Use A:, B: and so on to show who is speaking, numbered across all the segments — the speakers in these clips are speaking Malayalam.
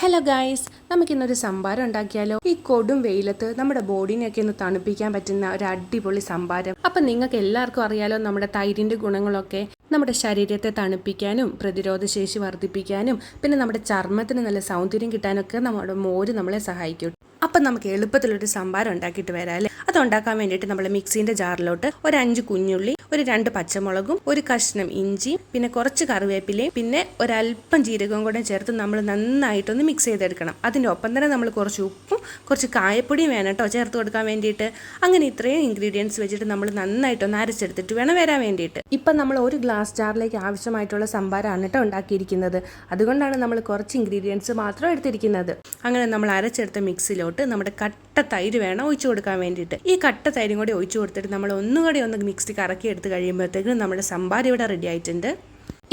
A: ഹലോ ഗായ്സ് നമുക്കിന്നൊരു സംഭാരം ഉണ്ടാക്കിയാലോ? ഈ കൊടും വെയിലത്ത് നമ്മുടെ ബോഡിനെയൊക്കെ ഒന്ന് തണുപ്പിക്കാൻ പറ്റുന്ന ഒരു അടിപൊളി സംഭാരം. അപ്പം നിങ്ങൾക്ക് എല്ലാവർക്കും അറിയാലോ നമ്മുടെ തൈരിന്റെ ഗുണങ്ങളൊക്കെ. നമ്മുടെ ശരീരത്തെ തണുപ്പിക്കാനും പ്രതിരോധശേഷി വർദ്ധിപ്പിക്കാനും പിന്നെ നമ്മുടെ ചർമ്മത്തിന് നല്ല സൗന്ദര്യം കിട്ടാനൊക്കെ നമ്മുടെ മോര് നമ്മളെ സഹായിക്കും. അപ്പം നമുക്ക് എളുപ്പത്തിലൊരു സംഭാരം ഉണ്ടാക്കിയിട്ട് വരാം അല്ലേ? അത് ഉണ്ടാക്കാൻ വേണ്ടിയിട്ട് നമ്മൾ മിക്സീന്റെ ജാറിലോട്ട് ഒരു അഞ്ച് കുഞ്ഞുള്ളി ഒരു രണ്ട് പച്ചമുളകും ഒരു കഷ്ണം ഇഞ്ചിയും പിന്നെ കുറച്ച് കറിവേപ്പിലയും പിന്നെ ഒരല്പം ജീരകവും കൂടെ ചേർത്ത് നമ്മൾ നന്നായിട്ടൊന്ന് മിക്സ് ചെയ്തെടുക്കണം. അതിന്റെ ഒപ്പം തന്നെ നമ്മൾ കുറച്ച് ഉപ്പും കുറച്ച് കായപ്പൊടിയും വേണം കേട്ടോ ചേർത്ത് കൊടുക്കാൻ വേണ്ടിയിട്ട്. അങ്ങനെ ഇത്രയും ഇൻഗ്രീഡിയൻസ് വെച്ചിട്ട് നമ്മൾ നന്നായിട്ടൊന്ന് അരച്ചെടുത്തിട്ട് വേണം വരാൻ വേണ്ടിയിട്ട്. ഇപ്പം നമ്മൾ ഒരു ഗ്ലാസ് ജാറിലേക്ക് ആവശ്യമായിട്ടുള്ള സംഭാരമാണ് കേട്ടോ ഉണ്ടാക്കിയിരിക്കുന്നത്. അതുകൊണ്ടാണ് നമ്മൾ കുറച്ച് ഇൻഗ്രീഡിയൻസ് മാത്രം എടുത്തിരിക്കുന്നത്. അങ്ങനെ നമ്മൾ അരച്ചെടുത്ത മിക്സിലോട്ട് നമ്മുടെ കട്ട തൈര് വേണം ഒഴിച്ചു കൊടുക്കാൻ വേണ്ടിയിട്ട്. ഈ കട്ട തൈരും കൂടി ഒഴിച്ചു കൊടുത്തിട്ട് നമ്മൾ ഒന്നുകൂടി ഒന്ന് മിക്സി കറക്കി എടുത്ത് കഴിയുമ്പോഴത്തേക്കും നമ്മുടെ സംഭാരം ഇവിടെ റെഡി ആയിട്ടുണ്ട്.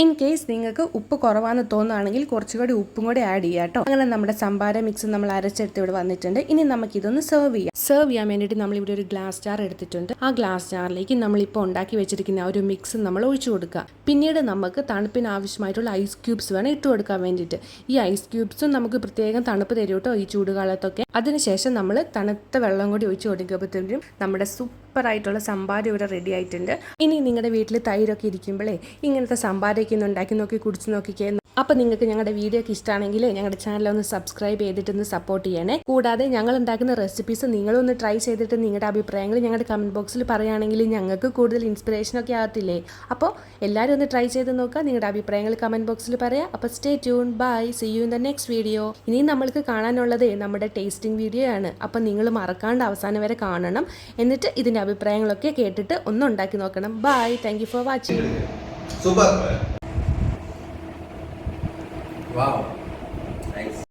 A: ഇൻ കേസ് നിങ്ങൾക്ക് ഉപ്പ് കുറവാന്ന് തോന്നുകയാണെങ്കിൽ കുറച്ചുകൂടി ഉപ്പും കൂടി ആഡ് ചെയ്യാം കേട്ടോ. അങ്ങനെ നമ്മുടെ സംഭാര മിക്സ് നമ്മൾ അരച്ചെടുത്ത് ഇവിടെ വന്നിട്ടുണ്ട്. ഇനി നമുക്ക് ഇതൊന്ന് സെർവ് ചെയ്യാം. സെർവ് ചെയ്യാൻ വേണ്ടിയിട്ട് നമ്മൾ ഇവിടെ ഒരു ഗ്ലാസ് ജാർ എടുത്തിട്ടുണ്ട്. ആ ഗ്ലാസ് ജാറിലേക്ക് നമ്മളിപ്പോൾ ഉണ്ടാക്കി വെച്ചിരിക്കുന്ന ആ ഒരു മിക്സ് നമ്മൾ ഒഴിച്ചു കൊടുക്കുക. പിന്നീട് നമുക്ക് തണുപ്പിന് ആവശ്യമായിട്ടുള്ള ഐസ് ക്യൂബ്സ് വേണം ഇട്ട് കൊടുക്കാൻ വേണ്ടിയിട്ട്. ഈ ഐസ് ക്യൂബ്സും നമുക്ക് പ്രത്യേകം തണുപ്പ് തരും കേട്ടോ ഈ ചൂടുകാലത്തൊക്കെ. അതിനുശേഷം നമ്മൾ തണുത്ത വെള്ളം കൂടി ഒഴിച്ചു കൊടുക്കുമ്പോഴത്തേക്കും നമ്മുടെ സൂപ്പർ ആയിട്ടുള്ള സംഭാരം ഇവിടെ റെഡി ആയിട്ടുണ്ട്. ഇനി നിങ്ങളുടെ വീട്ടിൽ തൈരൊക്കെ ഇരിക്കുമ്പോഴേ ഇങ്ങനത്തെ ഒന്ന് ഉണ്ടാക്കി നോക്കി കുടിച്ച് നോക്കിക്കേ അപ്പോൾ നിങ്ങൾക്ക് ഞങ്ങളുടെ വീഡിയോ ഒക്കെ ഇഷ്ടമാണെങ്കിൽ ഞങ്ങളുടെ ചാനൽ ഒന്ന് സബ്സ്ക്രൈബ് ചെയ്തിട്ടൊന്ന് സപ്പോർട്ട് ചെയ്യണേ. കൂടാതെ ഞങ്ങൾ ഉണ്ടാക്കുന്ന റെസിപ്പീസ് നിങ്ങളൊന്ന് ട്രൈ ചെയ്തിട്ട് നിങ്ങളുടെ അഭിപ്രായങ്ങൾ ഞങ്ങളുടെ കമന്റ് ബോക്സിൽ പറയുകയാണെങ്കിൽ ഞങ്ങൾക്ക് കൂടുതൽ ഇൻസ്പിറേഷൻ ഒക്കെ ആകത്തില്ലേ അപ്പോൾ എല്ലാവരും ഒന്ന് ട്രൈ ചെയ്ത് നോക്കുക നിങ്ങളുടെ അഭിപ്രായങ്ങൾ കമന്റ് ബോക്സിൽ പറയാം. അപ്പോൾ stay tune bye see you in the next video ഇനിയും നമ്മൾക്ക് കാണാനുള്ളത് നമ്മുടെ ടേസ്റ്റിംഗ് വീഡിയോ ആണ്. അപ്പോൾ നിങ്ങൾ മറക്കാണ്ട് അവസാനം വരെ കാണണം. എന്നിട്ട് ഇതിന്റെ അഭിപ്രായങ്ങളൊക്കെ കേട്ടിട്ട് ഒന്ന് ഉണ്ടാക്കി നോക്കണം. Bye thank for watching
B: super
C: Wow.